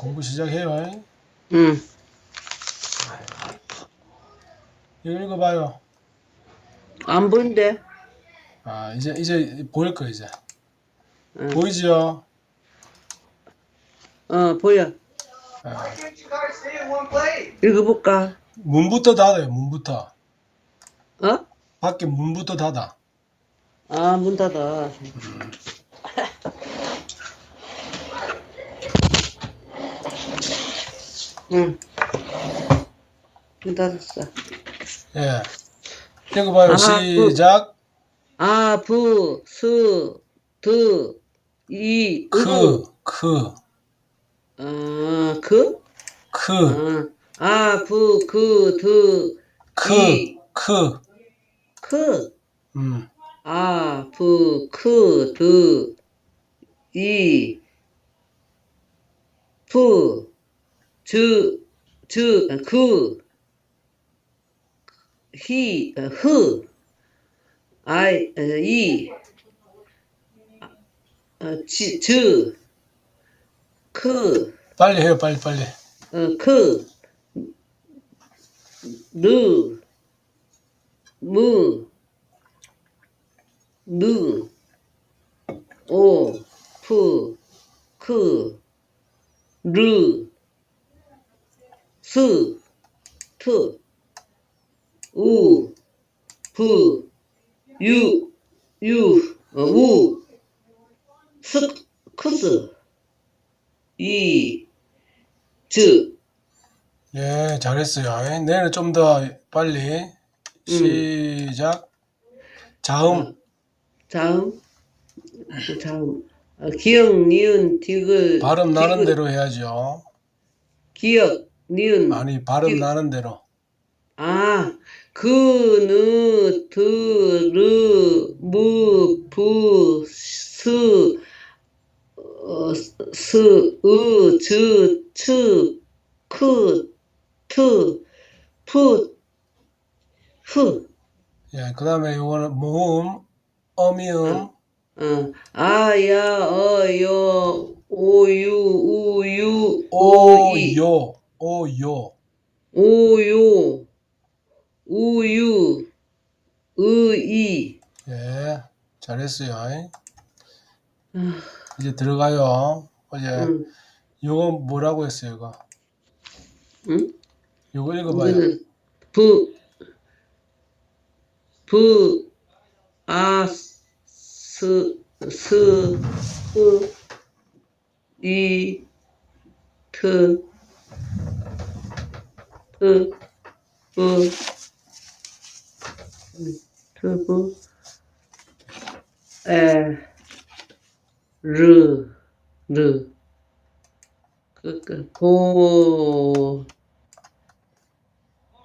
공부 시작해요. 응. 이거 읽어봐요. 안 보인대? 아, 이제, 이제 보일 거, 이제. 응. 보이지요? 어, 보여. 아? 읽어볼까? 문부터 닫아요, 문부터. 어? 밖에 문부터 닫아. 아, 문 닫아. 응. 문 닫았어. 예. 읽어봐요. 아, 시작. 아, 부, 수, 드, 이, 으. 크, 크, 아, 그? 크, 아, 아, 부, 그, 드, 크, 이, 크. 크. 음, 아, 부, 크, 드, 이, 푸, 즈, 즈, 아, 그, 아이, 아, 이, 아, 지, 즈, 크, 빨리 해요, 빨리, 빨리. 어, 크, 르, 무, 느, 오, 푸, 크, 르, 스, 트, 우, 부, 유, 유, 어, 우, 스, 크스, 이, 즈, 예, 잘했어요. 내일은 좀더 빨리. 시작. 자음. 다음, 다음, 어, 기억, 니은, 디귿, 발음 나는 디귿, 대로 해야죠. 기억, 니은, 아니, 발음 디- 나는 대로. 아, 그, 느, 드, 르, 무, 부, 스, 어, 스, 으, 즈, 츠, 크, 트, 푸, 프, 예, 그 다음에 이거는 모음, 어미음, 어, 아, 야, 어, 여, 오, 유, 우, 유, 오, 오, 이, 요, 오, 요. 오, 요, 우, 유, 으, 이. 예, 잘했어요. 아, 이제 들어가요. 어제 응, 요거 뭐라고 했어요, 이거? 응? 요거 읽어봐요. 우리는 부, 부, 아, 스, 스, 으, 이, 트, 트, 부, 트부, 에, 르, 르, 그, 그, 보,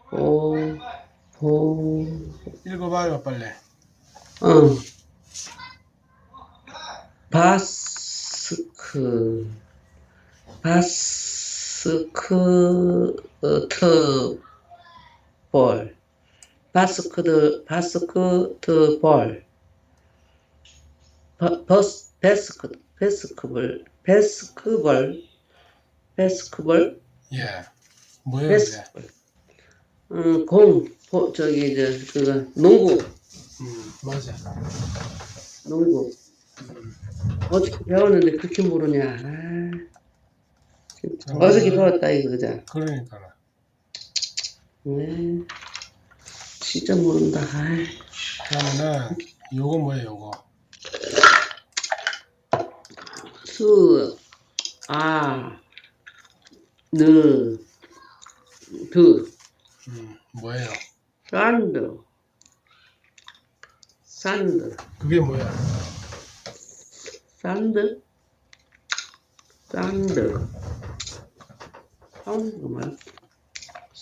보, 보, 읽어봐요, 빨리. 어. 바스크, 바스크 트 볼, 바스크드, 바스크트 볼, 바, 버스, 베스크, 베스크볼, 베스크볼, 베스크볼, 예. 뭐예요? 베스크볼. 음, 공, 보, 저기, 저, 그거, 농구, 음, 맞아. 농구. 어떻게 배웠는데 그렇게 모르냐. 아. 어떻게 배웠다, 이거, 그자. 그러니까. 네. 진짜 모른다. 아이. 그러면은, 요거 뭐예요, 요거? 수, 아, 느, 드, 음, 뭐예요? 산드, 산드, 그게 뭐야? 산드, 산드, 산드 뭐야?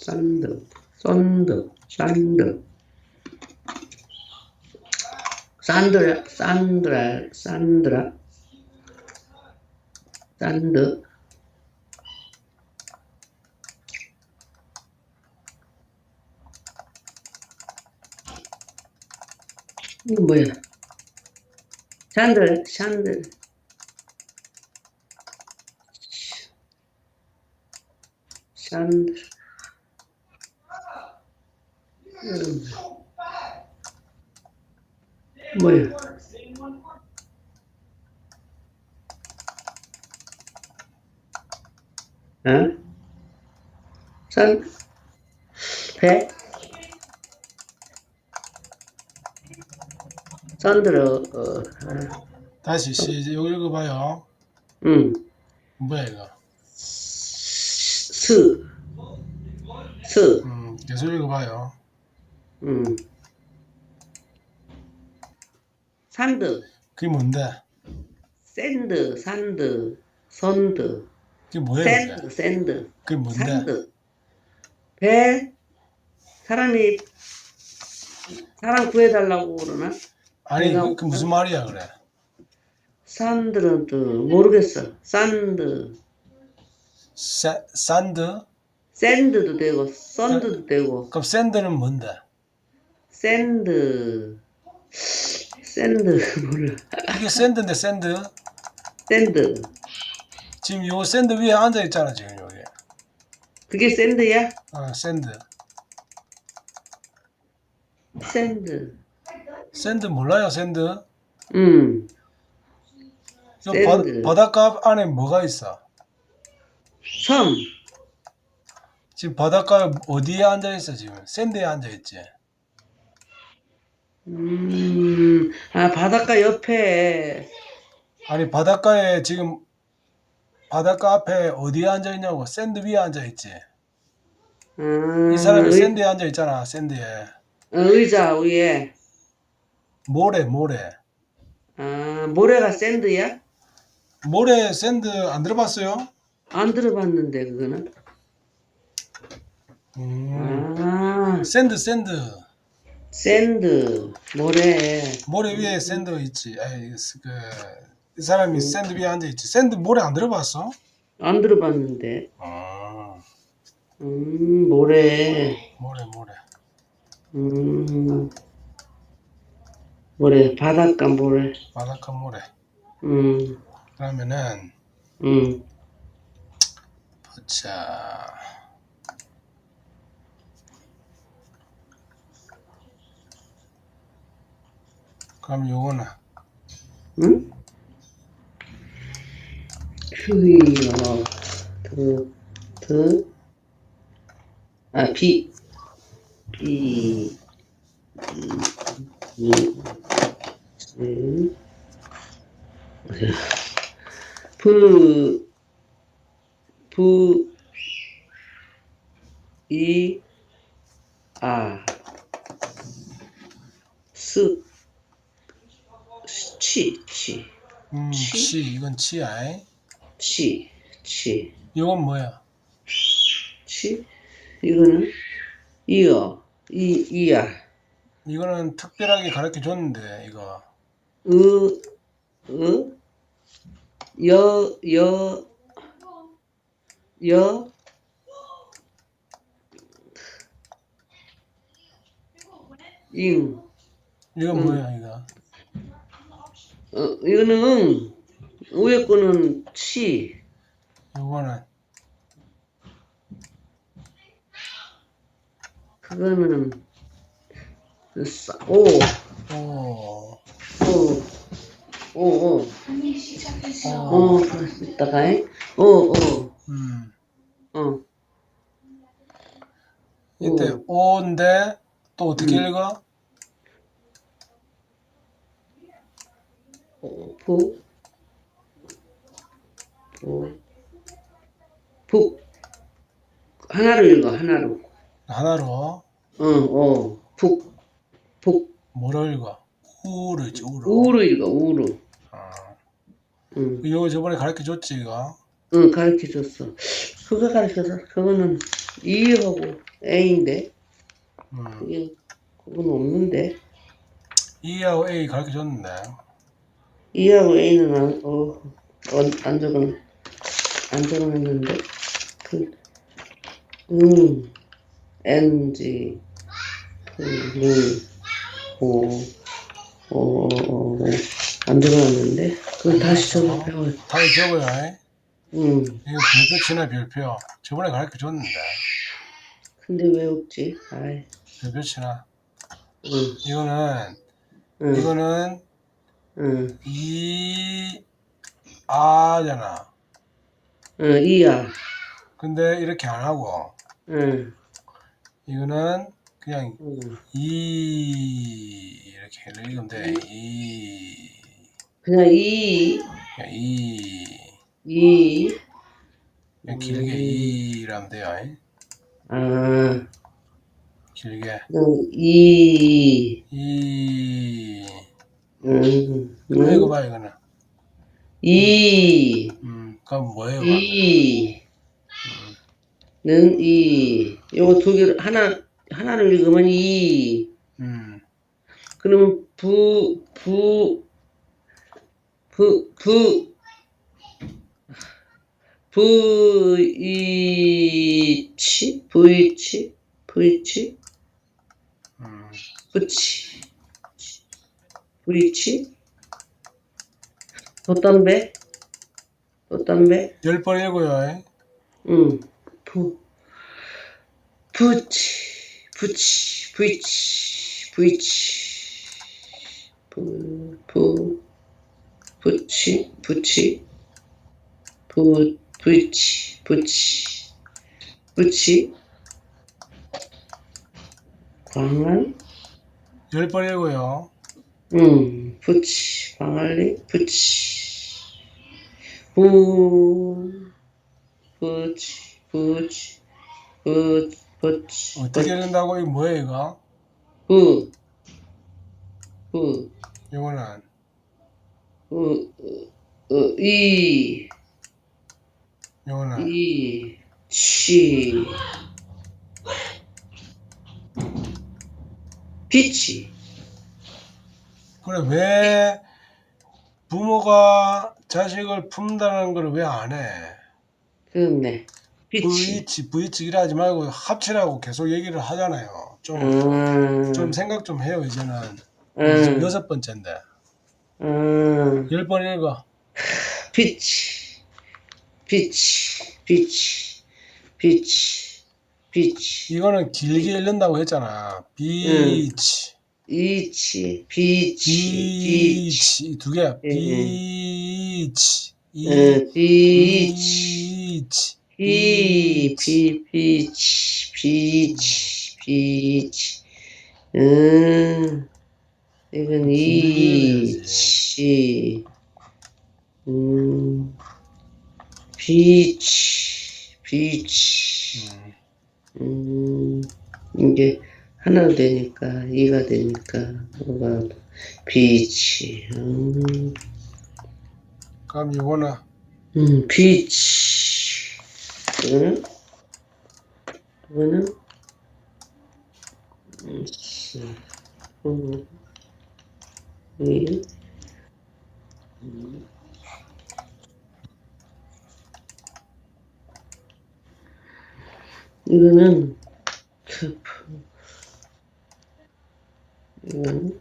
산드, 썬드, 산드, 산드라, 산드라, 산드라, 산드, 이거 뭐야? 샨들, 샨들. 산드. 음. 뭐야? 어? 산, 배? 산드로, 어, 다시 시 이거 읽어봐요. 음, 뭐야 이거? 스, 스, 음, 계속 읽어봐요. 음. 산드, 그게 뭔데? 샌드, 산드, 선드, 그게 뭐야? 샌드? 샌드, 그게 뭔데? 산드. 배, 사람이, 사람 구해달라고 그러나? 아니 그, 그 무슨 말이야 그래? 산드는 또 모르겠어. 산드, 사, 산드? 샌드도 되고, 썬드도 되고, 그럼 샌드는 뭔데? 샌드, 샌드, 몰라. 이게 샌드인데 샌드? 샌드. 지금 요 샌드 위에 앉아 있잖아 지금 여기. 그게 샌드야? 어, 샌드. 샌드. 샌드 몰라요 샌드? 음, 저 샌드. 바, 바닷가 안에 뭐가 있어? 섬. 지금 바닷가 어디에 앉아 있어 지금? 샌드에 앉아 있지. 음, 아, 바닷가 옆에. 아니 바닷가에 지금 바닷가 앞에 어디에 앉아 있냐고 샌드 위에 앉아 있지. 음, 이 사람이 의, 샌드에 앉아 있잖아 샌드에. 어, 의자 위에. 모래 모래. 아, 모래가 샌드야? 모래 샌드 안 들어봤어요? 안 들어봤는데, 그거는. 음. 아, 샌드 샌드. 샌드, 모래. 모래 위에 샌드 있지. 아이, 그, 이 사람이 샌드 위에 앉아 있지. 샌드 모래 안 들어봤어? 안 들어봤는데. 아, 음, 모래. 모래 모래. 음, 모래, 바닷가 모래. 바닷가 모래. 음, 그러면은 음. 보자. 그럼 요거는 응? 큐이어 드, 드, 아, 비, 비, 이, 이, 지, 부, 부, 이, 아, 스, 치, 치. 음, 치? 치 이건 치야. 치, 치, 요건 뭐야? 치. 이거는 이어, 이, 이야. 이거는 특별하게 가르쳐 줬는데 이거 으, 으, 여, 여, 여, 잉. 이건 음. 뭐야 이거? 어, 이거는 위에 거는 치, 요거는 그거는 싸, 오, 오, 오, 오, 오. 오, 어, 이따가, 에? 어, 어, 음. 어. 이때 오. 오인데 또 어떻게 음. 읽어? 부, 부, 부. 하나로 읽어, 하나로. 하나로 어, 어, 북, 북. 뭐로 읽어? 우를 읽지 우로. 우로 읽어, 우로. 아. 응, 이거 저번에 가르쳐 줬지 이거. 응, 가르쳐 줬어. 그거 가르쳐서, 그거는 E하고 A인데, 음. 그게, 그건 없는데. E하고 A 가르쳐 줬는데. E하고 A는 안, 어, 어, 안 적은, 안 적어놨는데, 그, 음, NG, 그, 물, 오, 오, 오, 안 적어놨는데, 그거 다시 적어, 배워. 다시 적어야 해. 응. 이거 별표 치네 별표. 저번에 가르쳐 줬는데 근데 왜 없지? 아이. 별표 치나. 응. 이거는 응. 이거는 응. 이 아잖아. 응. 이야. 근데 이렇게 안 하고 응. 이거는 그냥 응. 이 이렇게 읽으면 돼. 이 그냥 이, 그냥 이 이. 그냥 길게 음. 이라면 돼요. 이. 아. 길게 응. 이. 이 응. 이거 응. 봐 이거는. 이. 음 그럼 뭐예요? 이. 는 이. 요거 두 개를, 하나, 하나를 읽으면 이. 음 그러면 부, 부, 부, 부, 부이치? 부이치? 부이치? 음. 부치? 부이치? 돛담배? 돛담배? 열번 읽어요. 이. 응. 부, 부치, 부치, 부이치, 부이치, 부, 부, 부치, 부치, 부, 부이치, 부치, 부치, 광안, 열번 읽어요. 응, 부치, 광안리, 부치, 부, 부치, 부치, 부, 부치, 어떻게 읽는다고? 이거 뭐예요 이거? 부, 부, 이거는 부, 어, 이, 이거는 이, 치, 빛이, 그래 왜 부모가 자식을 품다는 걸 왜 안 해? 그네, 빛이, 브이치 브이치 이러지 말고 합치라고 계속 얘기를 하잖아요. 좀좀 음, 생각 좀 해요 이제는. 음, 여섯 번째인데. 음, 열 번 읽어. 빛이, 빛이, 빛이, 빛이, 빛이, 이거는 길게 읽는다고 했잖아. 비치 이치, 빛이, 비치 두 개야. 예, 예. 비치 이 응, 빛이. 비치 비, 비, 비치, 비치, 비치. 음, 이건 이치. 음, 비치, 비치. 음. 음, 이게 하나 되니까, 이가 되니까, 뭐가, 비치. 음, 그럼 이거는 음, 비치. 이거는, 이거는, 음, 음, 이, 음. 이거는, 그, 이거는,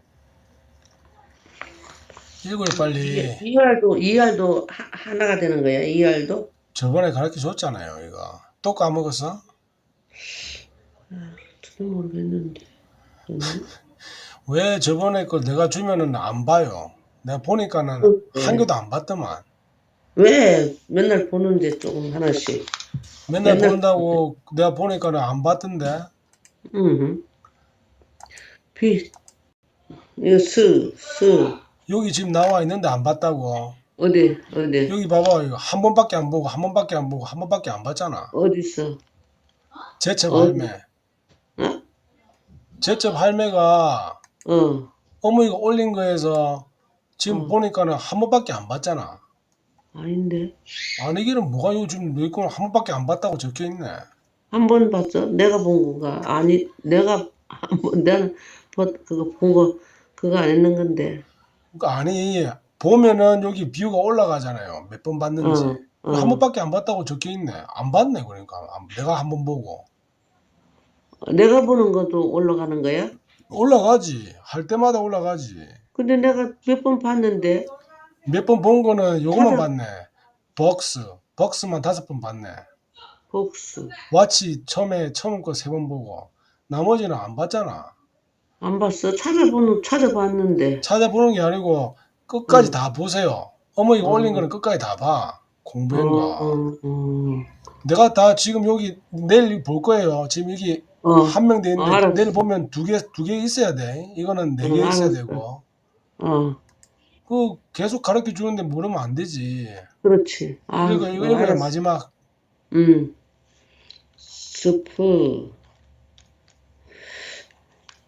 읽어요 빨리. 이알도, 이알도 하, 하나가 되는 거야, 이알도? 저번에 가르쳐 줬잖아요 이거. 또 까먹었어? 저도 모르겠는데. 음. 왜 저번에 걸 내가 주면은 안 봐요? 내가 보니까는 네. 한 개도 안 봤더만. 왜 맨날 보는데 조금 하나씩. 맨날 맨날 본다고 내가 보니까는 안 봤던데. 음. 비 이거 스, 스 여기 지금 나와 있는데 안 봤다고. 어디 어디 여기 봐봐 이거 한 번밖에 안 보고 한 번밖에 안 보고 한 번밖에 안 봤잖아. 어디 있어? 제첩 어? 할매. 어? 제첩 할매가 어 어머니가 올린 거에서 지금 어. 보니까는 한 번밖에 안 봤잖아. 아닌데 아니기는 뭐가 요즘 내 거는 한 번밖에 안 봤다고 적혀 있네. 한 번 봤어? 내가 본 건가? 아니 내가 한 번 내가 보- 그거 본 거 그거 안 했는 건데. 그러니까 아니 보면은 여기 뷰가 올라가잖아요. 몇 번 봤는지. 어, 어. 한 번밖에 안 봤다고 적혀 있네. 안 봤네 그러니까 안- 내가 한 번 보고 내가 보는 것도 올라가는 거야? 올라가지. 할 때마다 올라가지. 근데 내가 몇 번 봤는데 몇 번 본 거는 요것만 찾아. 봤네. 벅스. 벅스만 다섯 번 봤네. 복수. 와치 처음에 처음 거 세 번 보고 나머지는 안 봤잖아. 안 봤어? 찾아보는, 찾아봤는데. 찾아보는 게 아니고 끝까지 응. 다 보세요. 어머니가 응. 올린 거는 끝까지 다 봐. 공부한 거. 어, 어, 내가 다 지금 여기 내일 볼 거예요. 지금 여기 어. 어, 한명 돼 있는데 어. 내일 보면 두 개 두 개 있어야 돼. 이거는 네개 응, 있어야. 되고. 어. 그 계속 가르쳐 주는데 모르면 안 되지. 그렇지. 아, 이거 이거 알았어. 마지막 음. 스프.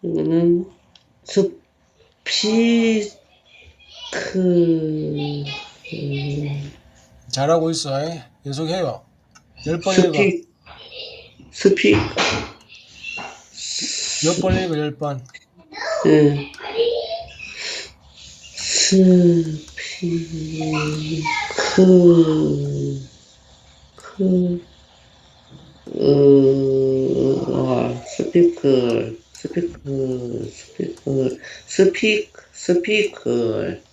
이거는 스피크. 음, 잘하고 있어. 잉? 계속해요. 열 번 읽어. 스피. 스피. 몇 번 읽어 열 번. 예. 스피크. 크. 어, 스피커, 스피클, 스피클, 스피클, 스피클,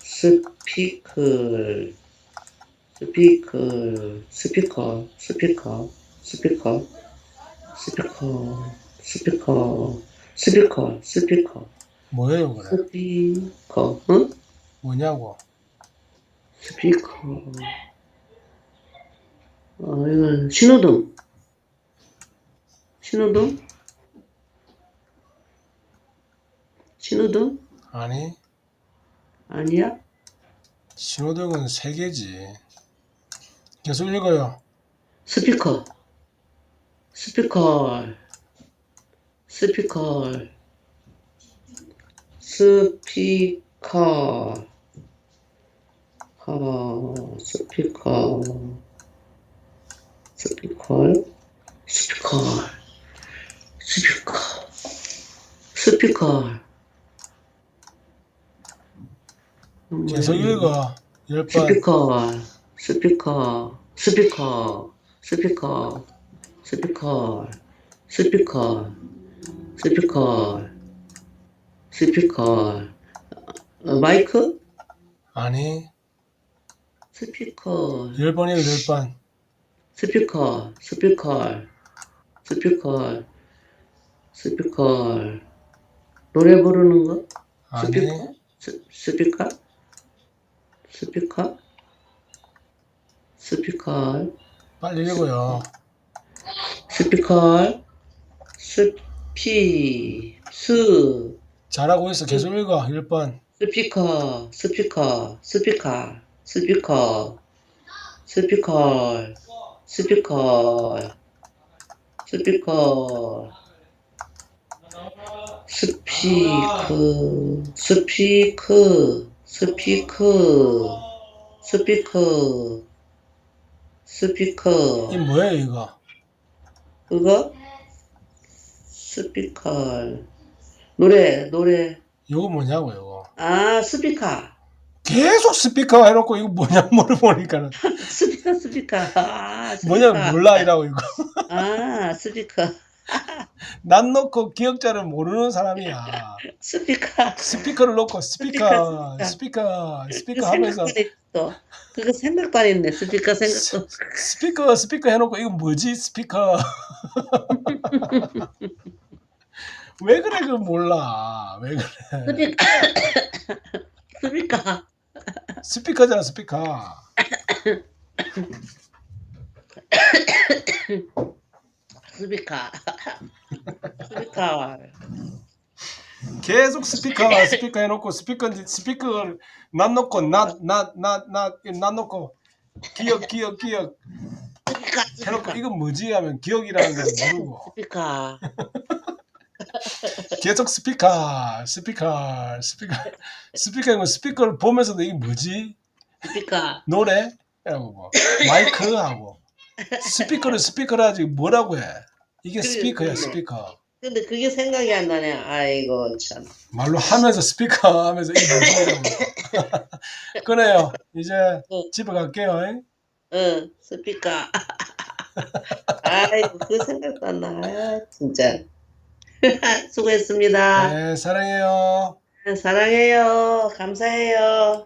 스피클, 스피클, 스피커, 스피커, 스피커, 스피커, 스피커, 스피커, 스피커. 뭐예요, 그래? 스피커, 응? 뭐냐고? 스피커. 아, 이건 신호등. 신호등? 신호등? 아니 아니야? 신호등은 세 개지. 계속 읽어요. 스피커. 스피커. 스피커. 스피커. 어, 스피커. 스피커. 스피커. 스피커. 스피커. 계속 읽어. 열 번. 스피커, 스피커, 스피커, 스피커, 스피커, 스피커, 스피커, 스피커, 어, 마이크? 아니 스피커, 열번 읽어 열 번. 스피커, 스피커, 스피커, 스피커, 노래 부르는 거? 아니 스피커? 스, 스피커? 스피커? 스피커? 빨리 읽어요. 스피커? 스피, 스, 잘하고 있어. 계속 읽어 열 번. 스피커, 스피커, 스피커, 스피커, 스피커, 스피커, 스피커, 스피크, 스피크, 스피크, 스피커, 스피커. 이 뭐예요 이거? 그거? 스피커. 노래, 노래. 이거 뭐냐고 이거. 아, 스피커. 계속 스피커 해놓고 이거 뭐냐 물어보니까는 스피커, 스피커. 아, 스피커. 뭐냐 몰라 이라고 이거. 아, 스피커. 난 놓고 기억자를 모르는 사람이야. 스피커. 스피커를 놓고 스피커 스피커, 스피커 하면서 했어. 그거 생각도 안 했네. 스피커 생각도. 스피커 스피커 해놓고 이거 뭐지 스피커 왜 그래 그 몰라 왜 그래 스피커. 스피커. 스피커잖아 스피커 스피커. 스피커. 계속 스피커 스피커 해놓고 스피커 스피커를 난 놓고 나나나나난 놓고 기억 기억 기억 스피커. 해놓고. 이거 뭐지 하면 기억이라는 걸 모르고 스피커. 계속 스피커 스피커 스피커 스피커 스피커를 보면서도 이게 뭐지 스피커. 노래 하고 뭐 마이크 하고 스피커를 스피커를 하지 뭐라고 해 이게 그래, 스피커야 그래. 스피커 근데 그게 생각이 안 나네. 아이고 참. 말로 하면서 스피커 하면서 이게 뭐지라고 그래요 이제 응. 집에 갈게요 잉? 응, 스피커. 아이고 그 생각도 안 나. 아, 진짜. 수고했습니다. 네 사랑해요 사랑해요. 감사해요.